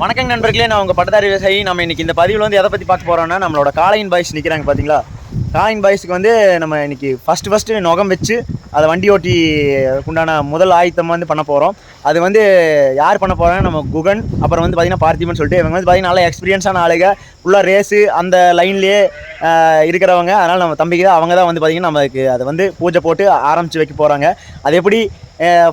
வணக்கம் நண்பர்களே நான் உங்கள் பட்டதாரி விவசாயி. நம்ம இன்றைக்கி இந்த பதிவில் வந்து எதை பற்றி பார்க்க போகிறோம்னா நம்மளோட காளையின் பாய்ஸ் நிற்கிறாங்க பார்த்தீங்களா காளையின் பாய்ஸுக்கு வந்து நம்ம இன்றைக்கி ஃபஸ்ட்டு ஃபஸ்ட்டு நுகம் வச்சு அதை வண்டி ஓட்டி உண்டான முதல் ஆயத்தம் வந்து பண்ண போகிறோம் அது வந்து யார் பண்ண போகிறாங்க நம்ம குகன் அப்புறம் வந்து பார்த்தீங்கன்னா பார்த்திபன் சொல்லிட்டு இவங்க வந்து பார்த்தீங்கன்னா நல்லா எக்ஸ்பீரியன்ஸான ஆளுங்க. ஃபுல்லாக ரேஸு அந்த லைன்லேயே இருக்கிறவங்க. அதனால் நம்ம தம்பிக்கு தான் அவங்க தான் வந்து பார்த்திங்கன்னா நமக்கு அதை வந்து பூஜை போட்டு ஆரம்பித்து வைக்க போகிறாங்க அது எப்படி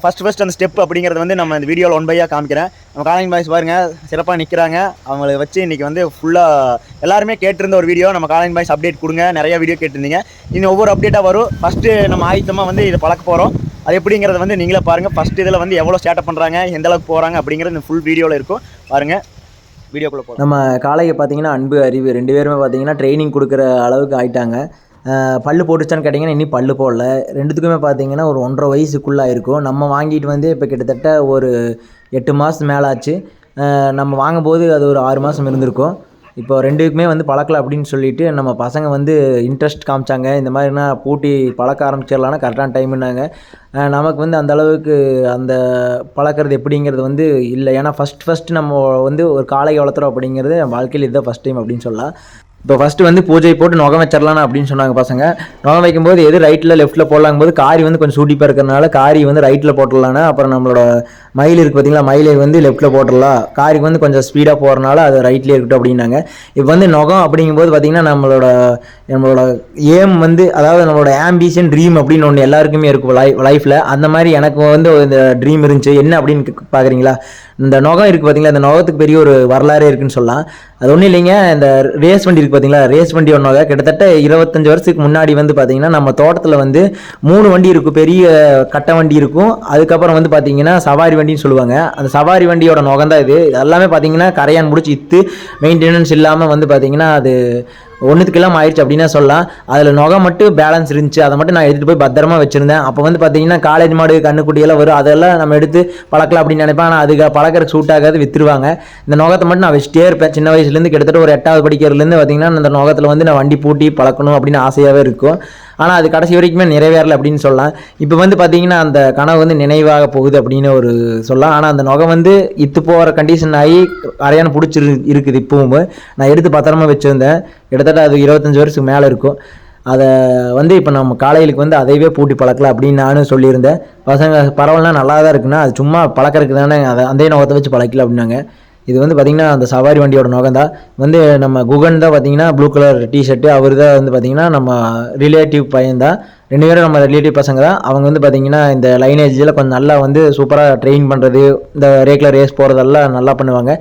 ஃபஸ்ட் ஃபஸ்ட் அந்த ஸ்டெப் அப்படிங்கிறது வந்து நம்ம இந்த வீடியோவில் ஒன் பையாக காமிக்கிறேன். நம்ம காலிங் பாய்ஸ் பாருங்கள் சிறப்பாக நிற்கிறாங்க அவங்கள வச்சு இன்றைக்கி வந்து ஃபுல்லாக எல்லாருமே கேட்டிருந்த ஒரு வீடியோ நம்ம காலிங் பாய்ஸ் அப்டேட் கொடுங்க. நிறைய வீடியோ கேட்டிருந்தீங்க. இன்னும் ஒவ்வொரு அப்டேட்டாக வரும். ஃபஸ்ட்டு நம்ம ஆயுத்தமாக வந்து இதை பழக்க போகிறோம் அது எப்படிங்கிறத வந்து நீங்களே பாருங்கள் ஃபஸ்ட் இதில் வந்து எவ்வளோ ஸ்டார்ட் பண்ணுறாங்க எந்த அளவுக்கு போகிறாங்க அப்படிங்கிறது இந்த ஃபுல் வீடியோவில் இருக்கும். பாருங்கள் வீடியோக்குள்ளே போகிறோம் நம்ம காளையை பார்த்தீங்கன்னா அன்பு அறிவு ரெண்டு பேருமே பார்த்தீங்கன்னா ட்ரைனிங் கொடுக்குற அளவுக்கு ஆயிட்டாங்க. பல்லு போட்டுச்சான்னு கேட்டிங்கன்னா இன்னும் பல்லு போடல. ரெண்டுத்துக்குமே பார்த்தீங்கன்னா ஒரு ஒன்றரை வயசுக்குள்ளே இருக்கும் நம்ம வாங்கிட்டு வந்து இப்போ கிட்டத்தட்ட ஒரு எட்டு மாதம் மேலே ஆச்சு நம்ம வாங்கும்போது அது ஒரு ஆறு மாதம் இருந்திருக்கும். இப்போ ரெண்டுக்குமே வந்து பழக்கல அப்படின்னு சொல்லிட்டு நம்ம பசங்க வந்து இன்ட்ரெஸ்ட் காமிச்சாங்க. இந்த மாதிரினா பூட்டி பழக்க ஆரம்பிச்சிடலான்னா கரெக்டான டைம்னாங்க நமக்கு வந்து அந்த அளவுக்கு அந்த பழக்கிறது எப்படிங்கிறது வந்து இல்லை. ஏன்னா ஃபஸ்ட் ஃபஸ்ட்டு நம்ம வந்து ஒரு காலை வளர்த்துறோம் அப்படிங்கிறது வாழ்க்கையில் இதுதான் ஃபஸ்ட் டைம் அப்படின்னு சொல்லலாம். இப்போ ஃபஸ்ட்டு வந்து பூஜை போட்டு நுகம் வச்சிடலாம் அப்படின்னு சொன்னாங்க பசங்க. நுகம் வைக்கும்போது எது ரைட்டில் லெஃப்ட்டில் போடலாங்கும் போது காரி வந்து கொஞ்சம் சூட்டிப்பாக இருக்கிறனால காரி வந்து ரைட்டில் போட்டுடலான்னு அப்புறம் நம்மளோட மயில் இருக்குது பார்த்தீங்களா மயிலை வந்து லெஃப்ட்டில் போட்டுடலாம். காரிக்கு வந்து கொஞ்சம் ஸ்பீடாக போகிறனால அது ரைட்லேயே இருக்கட்டும் அப்படின்னாங்க. இப்போ வந்து நுகம் அப்படிங்கும்போது பார்த்தீங்கன்னா நம்மளோட நம்மளோட ஏம் வந்து அதாவது நம்மளோட ஆம்பிஷன் ட்ரீம் அப்படின்னு ஒன்று எல்லாருக்குமே இருக்கும். லைஃப் லைஃப்பில் அந்த மாதிரி எனக்கு வந்து இந்த ட்ரீம் இருந்துச்சு. என்ன அப்படின்னு பார்க்குறீங்களா இந்த நுகம் இருக்குது பார்த்தீங்களா இந்த நுகத்துக்கு பெரிய ஒரு வரலாறே இருக்குன்னு சொல்லலாம். அது ஒன்றும் இல்லைங்க இந்த ரேஸ் வண்டி இருக்குது பார்த்தீங்களா ரேஸ் வண்டி ஒன்றாக கிட்டத்தட்ட இருபத்தஞ்சு வருஷத்துக்கு முன்னாடி வந்து பார்த்தீங்கன்னா நம்ம தோட்டத்தில் வந்து மூணு வண்டி இருக்கும். பெரிய கட்டை வண்டி இருக்கும். அதுக்கப்புறம் வந்து பார்த்தீங்கன்னா சவாரி வண்டின்னு சொல்லுவாங்க. அந்த சவாரி வண்டியோட நுகம் தான் இது. இது எல்லாமே பார்த்தீங்கன்னா கரையான் முடிச்சு இத்து மெயின்டெனன்ஸ் இல்லாமல் வந்து பார்த்தீங்கன்னா அது ஒன்றுத்துக்கெல்லாம் ஆயிடுச்சு அப்படின்னு சொல்லலாம். அதில் நொகை மட்டும் பேலன்ஸ் இருந்துச்சு. அதை மட்டும் நான் எடுத்துகிட்டு போய் பத்திரமா வச்சுருந்தேன். அப்போ வந்து பார்த்தீங்கன்னா காலேஜ் மாடு கண்ணுக்குட்டியெல்லாம் வரும். அதெல்லாம் நம்ம எடுத்து பழக்கலாம் அப்படின்னு நினைப்பேன். ஆனால் அதுக்கு பழக்கிறக்கு சூட் ஆகாது விற்றுருவாங்க இந்த நுகத்தை மட்டும் நான் வச்சுட்டே இருப்பேன். சின்ன வயசுலேருந்து கிட்டத்தட்ட ஒரு எட்டாவது படிக்கிறதுலேருந்து பார்த்தீங்கன்னா அந்த நோகத்தில் வந்து நான் வண்டி பூட்டி பழக்கணும் அப்படின்னு ஆசையாகவே இருக்கும். ஆனால் அது கடைசி வரைக்குமே நிறைவேறலை அப்படின்னு சொல்லலாம். இப்போ வந்து பார்த்தீங்கன்னா அந்த கனவு வந்து நினைவாக போகுது அப்படின்னு ஒரு சொல்லலாம். ஆனால் அந்த நொகை வந்து இத்து போகிற கண்டிஷன் ஆகி அரையான பிடிச்சிரு இருக்குது இப்போவும். நான் எடுத்து பத்திரமா வச்சுருந்தேன். கிட்டத்தட்ட அது இருபத்தஞ்சி வருஷத்துக்கு மேலே இருக்கும். அதை வந்து இப்போ நம்ம காலையிலுக்கு வந்து அதையவே பூட்டி பழக்கலாம் அப்படின்னு நானும் சொல்லியிருந்தேன். பசங்க பரவாயில்ல நல்லா தான் இருக்குன்னா அது சும்மா பழக்கிறதுக்கு தானே அதை அந்த நோகத்தை வச்சு பழக்கல அப்படின்னாங்க. இது வந்து பார்த்திங்கன்னா அந்த சவாரி வண்டியோட நுகம் தான் வந்து நம்ம குகன் தான் பார்த்தீங்கன்னா ப்ளூ கலர் டிஷர்ட்டு அவர் தான் வந்து பார்த்திங்கன்னா நம்ம ரிலேட்டிவ் பையன் தான் ரெண்டு பேரும் நம்ம ரிலேட்டிவ் பசங்க தான் அவங்க வந்து பார்த்திங்கன்னா இந்த லைனேஜில் கொஞ்சம் நல்லா வந்து சூப்பராக ட்ரெயின் பண்ணுறது இந்த ரேக்கில் ரேஸ் போகிறதெல்லாம் நல்லா பண்ணுவாங்க.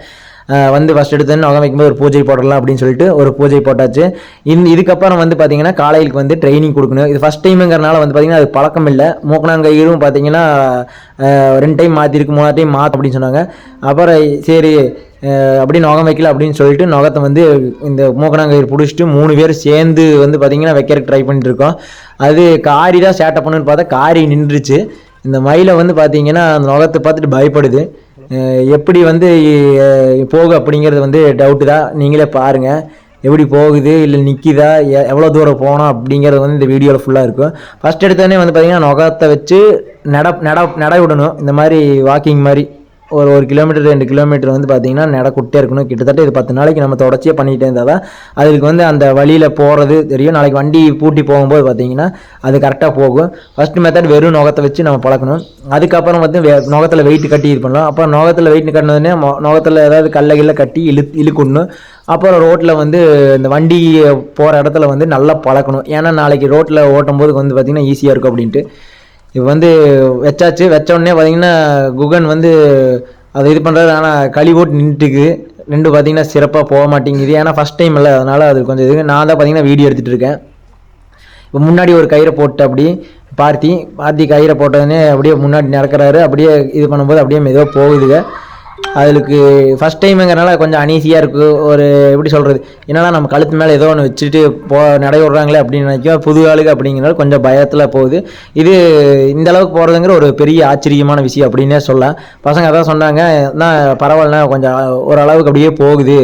வந்து ஃபஸ்ட் எடுத்து நகம் வைக்கும்போது ஒரு பூஜை போடலாம் அப்படின்னு சொல்லிட்டு ஒரு பூஜை போட்டாச்சு. இந் இதுக்கப்புறம் வந்து பார்த்தீங்கன்னா காலையிலுக்கு வந்து ட்ரைனிங் கொடுக்கணும். இது ஃபஸ்ட் டைமுங்கிறனால வந்து பார்த்தீங்கன்னா அது பழக்கம் இல்லை. மூக்கனாங்கயிரும் பார்த்தீங்கன்னா ரெண்டு டைம் மாற்றிருக்கு மூணாவது டைம் மாற்று அப்படின்னு சொன்னாங்க. அப்புறம் சரி அப்படி நுகம் வைக்கல அப்படின்னு சொல்லிட்டு நுகத்தை வந்து இந்த மூக்கணாங்கயிறு பிடிச்சிட்டு மூணு பேர் சேர்ந்து வந்து பார்த்தீங்கன்னா வைக்கிறதுக்கு ட்ரை பண்ணிட்டு இருக்கோம். அது காரி தான் சேட்டை பண்ணுன்னு பார்த்தா காரி நின்றுச்சு. இந்த மயிலை வந்து பார்த்தீங்கன்னா அந்த நுகத்தை பார்த்துட்டு பயப்படுது. எப்படி வந்து போகும் அப்படிங்கிறது வந்து டவுட்டு தான். நீங்களே பாருங்கள் எப்படி போகுது இல்லை நிற்கிதா எவ்வளோ தூரம் போனோம் அப்படிங்கிறது வந்து இந்த வீடியோவில் ஃபுல்லாக இருக்கும். ஃபஸ்ட் எடுத்தோடனே வந்து பார்த்தீங்கன்னா நுகத்தை வச்சு நட நட நட விடணும். இந்த மாதிரி வாக்கிங் மாதிரி. ஒரு ஒரு கிலோமீட்டர் ரெண்டு கிலோமீட்டர் வந்து பார்த்தீங்கன்னா நடக்கிட்டே இருக்கணும். கிட்டத்தட்ட இது பத்து நாளைக்கு நம்ம தொடர்ச்சியாக பண்ணிகிட்டே இருந்தால் தான் அதுக்கு வந்து அந்த வழியில் போகிறது தெரியும். நாளைக்கு வண்டி பூட்டி போகும்போது பார்த்தீங்கன்னா அது கரெக்டாக போகும். ஃபஸ்ட் மெத்தட் வெறும் நுகத்தை வச்சு நம்ம பழக்கணும். அதுக்கப்புறம் வந்து வே நுகத்தில் வெயிட் கட்டி இது பண்ணலாம். அப்புறம் நுகத்தில் வெயிட் கட்டினதுனே நுகத்தில் ஏதாவது கல்ல கட்டி இழு இழுக்கணும். அப்புறம் ரோட்டில் வந்து இந்த வண்டி போகிற இடத்துல வந்து நல்லா பழக்கணும். ஏன்னா நாளைக்கு ரோட்டில் ஓட்டும் போது வந்து பார்த்திங்கன்னா ஈஸியாக இருக்கும் அப்படின்ட்டு. இப்போ வந்து வச்சாச்சு வச்ச உடனே பார்த்தீங்கன்னா குகன் வந்து அதை இது பண்ணுறது ஆனால் களி போட்டு நின்றுட்டுக்கு ரெண்டு பார்த்தீங்கன்னா சிறப்பாக போக மாட்டேங்குது. ஏன்னா ஃபஸ்ட் டைம் இல்லை. அதனால் அது கொஞ்சம் இது நான் தான் பார்த்தீங்கன்னா வீடியோ எடுத்துகிட்டு இருக்கேன். இப்போ முன்னாடி ஒரு கயிறை போட்டு அப்படி பார்த்தி பார்த்தி கயிறை போட்டதுனே அப்படியே முன்னாடி நடக்கிறாரு. அப்படியே இது பண்ணும்போது அப்படியே மெதுவாக போகுதுங்க. அதுக்கு ஃபஸ்ட் டைமுங்கிறனால கொஞ்சம் அனீசியாக இருக்குது ஒரு எப்படி சொல்கிறது என்னென்னா நம்ம கழுத்து மேலே ஏதோ ஒன்று வச்சுட்டு போ நடை விட்றாங்களே அப்படின்னு நினைக்கும் புது ஆளுக்கு அப்படிங்கிறனால கொஞ்சம் பயத்தில் போகுது. இது இந்த அளவுக்கு போகிறதுங்கிற ஒரு பெரிய ஆச்சரியமான விஷயம் அப்படின்னே சொல்லலாம். பசங்க அதான் சொன்னாங்க தான் பரவாயில்லண்ணா கொஞ்சம் ஓரளவுக்கு அப்படியே போகுது.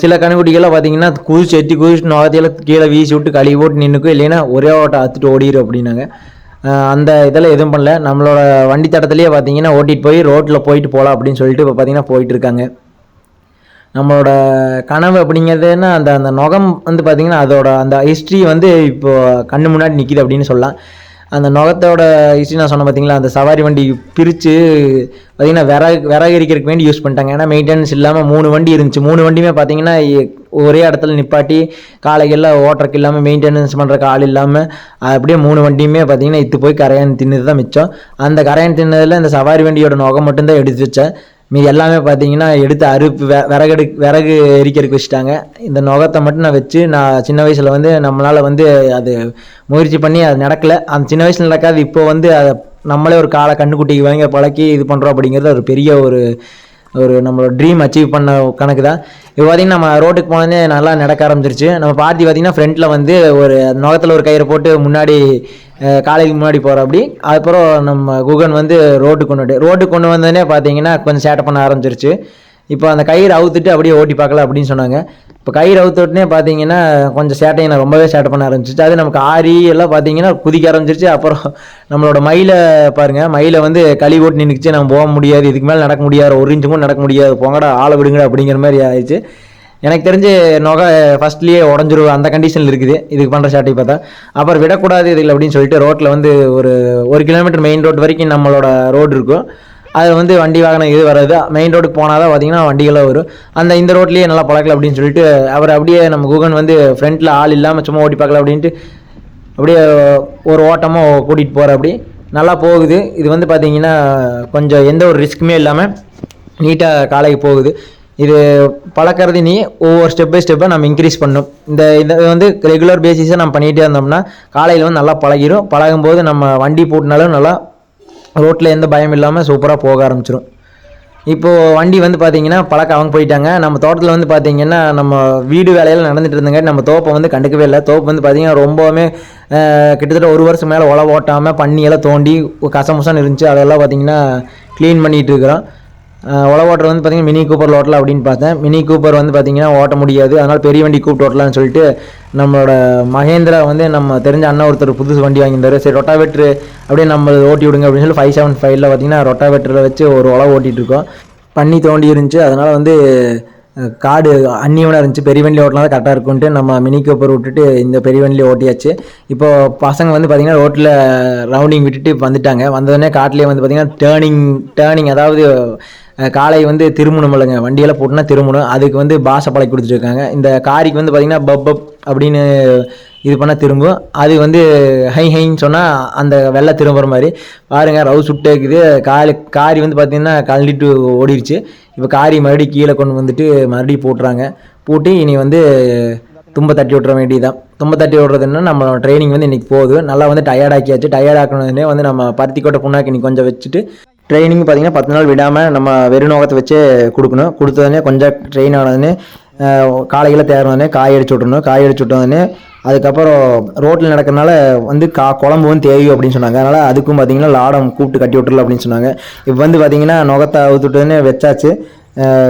சில கணுக்குட்டிகள்லாம் பார்த்தீங்கன்னா குதிச்சு எட்டி குதிச்சு நோகத்தையெல்லாம் கீழே வீசி விட்டு கழுவி போட்டு நின்றுக்கும் இல்லைன்னா ஒரே ஓட்டம் அத்துட்டு ஓடிடும் அப்படின்னாங்க. அந்த இதெல்லாம் எதுவும் பண்ணல. நம்மளோட வண்டி தடத்துலேயே பார்த்தீங்கன்னா ஓட்டிகிட்டு போய் ரோட்டில் போயிட்டு போகலாம் அப்படின்னு சொல்லிட்டு இப்போ பார்த்தீங்கன்னா போயிட்டு இருக்காங்க. நம்மளோட கனவு அப்படிங்கிறதுன்னா அந்த அந்த நுகம் வந்து பார்த்திங்கன்னா அதோட அந்த ஹிஸ்ட்ரி வந்து இப்போது கண்ணு முன்னாடி நிற்கிது அப்படின்னு சொல்லலாம். அந்த நுகத்தோட ஹிஸ்ட்ரி நான் சொன்னேன் பார்த்தீங்களா? அந்த சவாரி வண்டி பிரித்து பார்த்திங்கன்னா விறகு விறகு எரிக்கிறதுக்கு வேண்டி யூஸ் பண்ணிட்டாங்க. ஏன்னா மெயின்டெனன்ஸ் இல்லாமல் மூணு வண்டி இருந்துச்சு. மூணு வண்டியுமே பார்த்தீங்கன்னா ஒரே இடத்துல நிப்பாட்டி காலைகளில் ஓட்டுறக்கு இல்லாமல் மெயின்டெனன்ஸ் பண்ணுறக்கு ஆள் இல்லாமல் அப்படியே மூணு வண்டியுமே பார்த்தீங்கன்னா இத்து போய் கரையான் தின்னது தான் மிச்சம். அந்த கரையான் தின்னதில் இந்த சவாரி வண்டியோட நுகம் மட்டும்தான் எடுத்து வச்சேன். மீ எல்லாமே பார்த்தீங்கன்னா எடுத்து அறுப்பு வெ- விறகெடு விறகு எரிக்கிறதுக்கு வச்சுட்டாங்க. இந்த நுகத்தை மட்டும் நான் வச்சு நான் சின்ன வயசில் வந்து நம்மளால் வந்து அது முயற்சி பண்ணி அது நடக்கலை. அந்த சின்ன வயசில் நடக்காது இப்போ வந்து அதை நம்மளே ஒரு காலை கண்ணுக்குட்டிக்கு வாங்கி பழக்கி இது பண்ணுறோம் அப்படிங்கிறது ஒரு பெரிய ஒரு ஒரு நம்மளோட ட்ரீம் அச்சீவ் பண்ண கணக்கு தான் இப்போ பார்த்தீங்கன்னா நம்ம ரோட்டுக்கு போனதே நல்லா நடக்க ஆரம்பிச்சிருச்சு. நம்ம பார்த்தி பார்த்தீங்கன்னா ஃப்ரண்ட்டில் வந்து ஒரு நுகத்தில் ஒரு கயிறு போட்டு முன்னாடி காலேஜுக்கு காலைக்கு முன்னாடி போகிற அப்படி அதுக்கப்புறம் நம்ம குகன் வந்து ரோட்டுக்கு கொண்டு ரோட்டுக்கு கொண்டு வந்தோடனே பார்த்தீங்கன்னா கொஞ்சம் சேட்டை பண்ண ஆரம்பிச்சிருச்சு. இப்போ அந்த கயிறு அவுத்துட்டு அப்படியே ஓட்டி பார்க்கலாம் அப்படின்னு சொன்னாங்க. இப்போ கயிறு அவுத்துட்டுனே பார்த்தீங்கன்னா கொஞ்சம் சேட்டையை நான் ரொம்பவே சேட்டை பண்ண ஆரம்பிச்சிச்சு அது நமக்கு ஆரி எல்லாம் பார்த்தீங்கன்னா குதிக்க ஆரம்பிச்சிருச்சு. அப்புறம் நம்மளோட மயிலை பாருங்க மயிலை வந்து களி ஓட்டு நின்றுச்சு நம்ம போக முடியாது. இதுக்கு மேலே நடக்க முடியாது. ஒரு இன்ச்சு கூட நடக்க முடியாது. போங்கடா ஆளை விடுங்கடா அப்படிங்கிற மாதிரி ஆயிடுச்சு. எனக்கு தெரிஞ்சு நொகை ஃபஸ்ட்லேயே உடஞ்சிரும். அந்த கண்டிஷனில் இருக்குது. இதுக்கு பண்ணுற ஷாட்டை பார்த்தா. அப்புறம் விடக்கூடாது இதில் அப்படின்னு சொல்லிட்டு ரோட்டில் வந்து ஒரு ஒரு கிலோமீட்டர் மெயின் ரோட் வரைக்கும் நம்மளோட ரோடு இருக்கும். அது வந்து வண்டி வாகனம் இது வராது. மெயின் ரோடுக்கு போனால் தான் பார்த்தீங்கன்னா வண்டிகளாக வரும். அந்த இந்த ரோட்லேயே நல்லா பழக்கலாம் அப்படின்னு சொல்லிட்டு அவர் அப்படியே நம்ம குகன் வந்து ஃப்ரண்ட்டில் ஆள் இல்லாமல் சும்மா ஓட்டி பார்க்கலாம் அப்படின்ட்டு அப்படியே ஒரு ஓட்டமாக கூட்டிகிட்டு போகிற அப்படி நல்லா போகுது. இது வந்து பார்த்தீங்கன்னா கொஞ்சம் எந்த ஒரு ரிஸ்க்குமே இல்லாமல் நீட்டாக காலைக்கு போகுது. இது பழக்கிறது நீ ஒவ்வொரு ஸ்டெப் பை ஸ்டெப்பாக நம்ம இன்க்ரீஸ் பண்ணும். இந்த இதை வந்து ரெகுலர் பேசிஸாக நம்ம பண்ணிகிட்டே இருந்தோம்னா காலையில் வந்து நல்லா பழகிரும். பழகும்போது நம்ம வண்டி போட்டினாலும் நல்லா ரோட்டில் எந்த பயம் இல்லாமல் சூப்பராக போக ஆரம்பிச்சிடும் இப்போது வண்டி வந்து பார்த்தீங்கன்னா பழக்கம் அவங்க போயிட்டாங்க. நம்ம தோட்டத்தில் வந்து பார்த்தீங்கன்னா நம்ம வீடு வேலையெல்லாம் நடந்துட்டு இருந்தங்க நம்ம தோப்பை வந்து கண்டுக்கவே இல்லை. தோப்பு வந்து பார்த்தீங்கன்னா ரொம்பவுமே கிட்டத்தட்ட ஒரு வருஷம் மேலே உழவு ஓட்டாமல் பண்ணியெல்லாம் தோண்டி கசமுசான்னு இருந்துச்சு. அதெல்லாம் பார்த்தீங்கன்னா க்ளீன் பண்ணிகிட்டு இருக்கிறோம். உழவு ஓட்டுறது வந்து பார்த்திங்கன்னா மினி கூப்பர் ஓட்டலாம் அப்படின்னு பார்த்தேன். மினி கூப்பர் வந்து பார்த்திங்கன்னா ஓட்ட முடியாது. அதனால் பெரிய வண்டி கூப்பிட்டு ஓட்டலாம்னு சொல்லிட்டு நம்மளோட மகேந்திரா வந்து நம்ம தெரிஞ்ச அண்ணா ஒருத்தர் புதுசு வண்டி வாங்கியிருந்தாரு. சரி ரொட்டாவேட்ரு அப்படியே நம்ம ஓட்டி விடுங்க அப்படின்னு சொல்லி ஃபைவ் செவன் ஃபைவ்ல பார்த்தீங்கன்னா ரொட்டாவேட்டரில் வச்சு ஒரு உழவு ஓட்டிகிட்டு இருக்கோம். பண்ணி தோண்டி இருந்துச்சு. அதனால் வந்து காடு அந்நியவனாக இருந்துச்சு. பெரிய வண்டி ஓட்டினா தான் கரெக்டாக இருக்கும்ட்டு நம்ம மினி கூப்பர் விட்டுட்டு இந்த பெரிய வண்டியில் ஓட்டியாச்சு. இப்போது பசங்க வந்து பார்த்திங்கன்னா ரோட்டில் ரவுண்டிங் விட்டுட்டு வந்துட்டாங்க. வந்தோடனே காட்டிலே வந்து பார்த்திங்கன்னா டேர்னிங் டேர்னிங் அதாவது காலை வந்து திருமணம் இல்லைங்க. வண்டியெல்லாம் போட்டுனா திருமணம். அதுக்கு வந்து பாசை பழக்கி இந்த காரிக்கு வந்து பார்த்திங்கன்னா பப் பப் அப்படின்னு இது பண்ணால் திரும்பும். அது வந்து ஹை ஹைன்னு சொன்னால் அந்த வெள்ளை திரும்புகிற மாதிரி. பாருங்கள் ரவு சுட்டேக்குது காலி காரி வந்து பார்த்திங்கன்னா கழண்டிட்டு ஓடிடுச்சு இப்போ காரி மறுபடியும் கீழே கொண்டு வந்துட்டு மறுபடியும் போட்டுறாங்க. போட்டு இனி வந்து தும்ப தட்டி விட்ற வேண்டியதான் தும்ப தட்டி விட்றதுன்னா நம்ம ட்ரைனிங் வந்து இன்றைக்கி போகுது. நல்லா வந்து டயர்ட் ஆக்கியாச்சு. டயர்ட் வந்து நம்ம பருத்தி கொட்டை புண்ணாக்கு இன்னைக்கு கொஞ்சம் வச்சுட்டு ட்ரைனிங் பார்த்தீங்கன்னா பத்து நாள் விடாமல் நம்ம வெறும் வச்சு கொடுக்கணும். கொடுத்ததுனே கொஞ்சம் ட்ரெயின் ஆனதுன்னு காலையில் தேர்னோடனே காய் அடிச்சு விட்ணும் காய் அடிச்சு விட்டோடனே அதுக்கப்புறம் ரோட்டில் நடக்கிறனால வந்து கா குழம்பு வந்து தேவையும் அப்படின்னு சொன்னாங்க. அதனால் அதுக்கும் பார்த்தீங்கன்னா லாடம் கூப்பிட்டு கட்டி விட்டுறல அப்படின்னு சொன்னாங்க. இப்போ வந்து பார்த்தீங்கன்னா நுகத்தை அவுத்துட்டுன்னு வச்சாச்சு.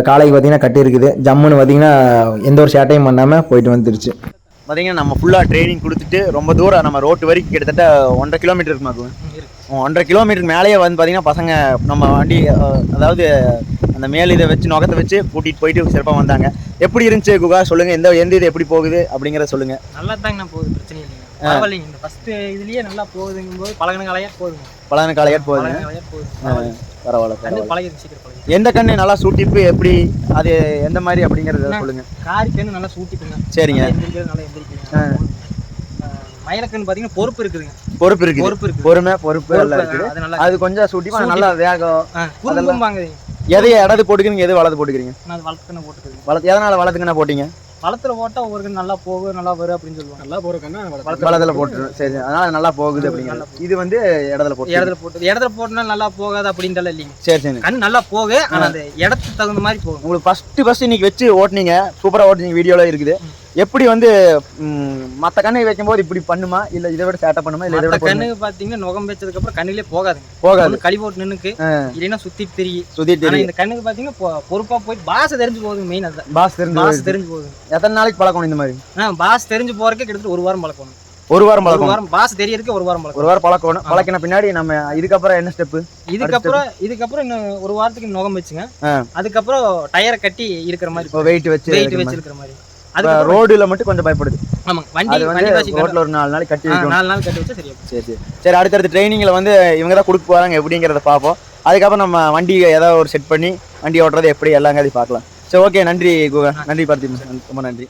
காலைக்கு பார்த்தீங்கன்னா கட்டி இருக்குது. ஜம்முன்னு பார்த்தீங்கன்னா எந்த ஒரு சேட்டையும் பண்ணாமல் போயிட்டு வந்துருச்சு. பார்த்தீங்கன்னா நம்ம ஃபுல்லாக ட்ரைனிங் கொடுத்துட்டு ரொம்ப தூரம் நம்ம ரோட்டு வரைக்கும் கிட்டத்தட்ட ஒன்றரை கிலோமீட்டர் இருக்குமா ஒன்றரை கிலோமீட்டருக்கு மேலேயே வந்து பார்த்தீங்கன்னா பசங்க நம்ம வண்டி அதாவது அந்த மேல் இதை வச்சு நுகத்தை வச்சு கூட்டிகிட்டு போயிட்டு சிறப்பாக வந்தாங்க. எப்படி இருந்துச்சு குகா? சொல்லுங்கள் எந்த எந்த இது எப்படி போகுது அப்படிங்கிறத சொல்லுங்கள் நல்லா தாங்கண்ணா போகுது பிரச்சனை இல்லைங்க. பரவாயில்லைங்க இந்த ஃபர்ஸ்ட் இதுலயே நல்லா போகுதுங்கும் போது பழகின காலையா போகுதுங்க பழகின காலையா போகுது பரவாயில்ல. பரவாயில்ல. பழகிடும் சீக்கிரம் பழகிடும் எந்த கண்ணு நல்லா சூட்டிப்பு எப்படி? அது எந்த மாதிரி அப்படிங்கிறத சொல்லுங்கள் காரி கண்ணு நல்லா சூட்டிட்டுங்க சரிங்க. நல்லா எந்திரிக்கிறது மயிலக்கண்ணு பாத்தீங்கன்னா பொறுப்பு இருக்குதுங்க. பொறுப்பு இருக்குது. பொறுப்பு இருக்கு பொறுமை பொறுப்பு எல்லாம் இருக்குது. அது கொஞ்சம் சூட்டிப்பா நல்லா வேகம். குறும்பும் வாங்குதுங்க எதை இடது போட்டுக்கிறீங்க எது வலது போட்டுக்கிறீங்க? நான் அது வளர்த்துக்கண்ண போட்டுக்கிறேன். வலது எதனால வலதுக்குன்னா போட்டீங்க? வளத்துல போட்டா ஒவ்வொரு கண்ணு நல்லா போகும் நல்லா வரும் அப்படின்னு சொல்லுவாங்க. நல்லா போற கண்ணா வலதுல போட்டு சரி அதனால நல்லா போகுது அப்படிங்கிறது. இது வந்து இடத்துல போட்டு. இடத்துல போட்டு இடத்துல போட்டுனா நல்லா போகாது அப்படின்ட்டு இல்லைங்க. சரி சரி. கண்ணு நல்லா போகு ஆனா அந்த இடத்துக்கு தகுந்த மாதிரி போகும். உங்களுக்கு ஃபர்ஸ்ட் ஃபர்ஸ்ட் இன்னைக்கு வச்சு ஓட்டுனீங்க. சூப்பரா ஓட்டுனீங்க வீடியோல இருக்குது. எப்படி வந்து மத்த கண்ணை வைக்கும்போது இப்படி பண்ணுமா? இல்ல இதை விட சேட்டை பண்ணுமா? இல்ல இதை விட பண்ணுமா? கண்ணு பாத்தீங்கன்னா நுகம் வச்சதுக்கு அப்புறம் கண்ணிலே போகாதுங்க. போகாது. கழி போட்டு நின்னுக்கு இல்லைன்னா சுத்திட்டு தெரியும் ஆனா தெரியும் இந்த கண்ணுக்கு பாத்தீங்கன்னா பொறுப்பா போய் பாச தெரிஞ்சு போகுது மெயின் அதுதான் பாஸ் தெரிஞ்சு பாஸ். தெரிஞ்சு போகுது. எத்தனை நாளைக்கு பழக்கணும் இந்த மாதிரி? ஆ பாஸ் தெரிஞ்சு போறதுக்கு கிட்டத்தட்ட ஒரு வாரம் பழக்கணும். ஒரு வாரம் பழக்கம் வாரம் பாஸ் தெரியறதுக்கு ஒரு வாரம் பழக்கம் ஒரு வாரம் பழக்கணும். பழக்கின பின்னாடி நம்ம இதுக்கப்புறம் என்ன ஸ்டெப்பு இதுக்கப்புறம் இதுக்கப்புறம் இன்னும் ஒரு வாரத்துக்கு நுகம் வச்சுங்க. அதுக்கப்புறம் டயரை கட்டி இருக்கிற மாதிரி வெயிட் வச்சு வெயிட் வச்சிருக்கிற மாதிரி. ரோடுல மட்டும் கொஞ்சம் பயப்படுது. ஆமாங்க. வண்டி வந்து ரோட்ல ஒரு நாலு கட்டி நாலு நாள் கட்டி வச்சா சரியா போகும். சரி சரி. சரி அடுத்தடுத்து ட்ரைனிங்கில் வந்து இவங்க தான் கொடுக்க போகிறாங்க எப்படிங்கிறத பார்ப்போம். அதுக்கப்புறம் நம்ம வண்டி ஏதாவது ஒரு செட் பண்ணி வண்டி ஓட்டுறது எப்படி எல்லாங்க அதை பார்க்கலாம். சரி ஓகே நன்றி குகா. நன்றி பார்த்தி ரொம்ப நன்றி.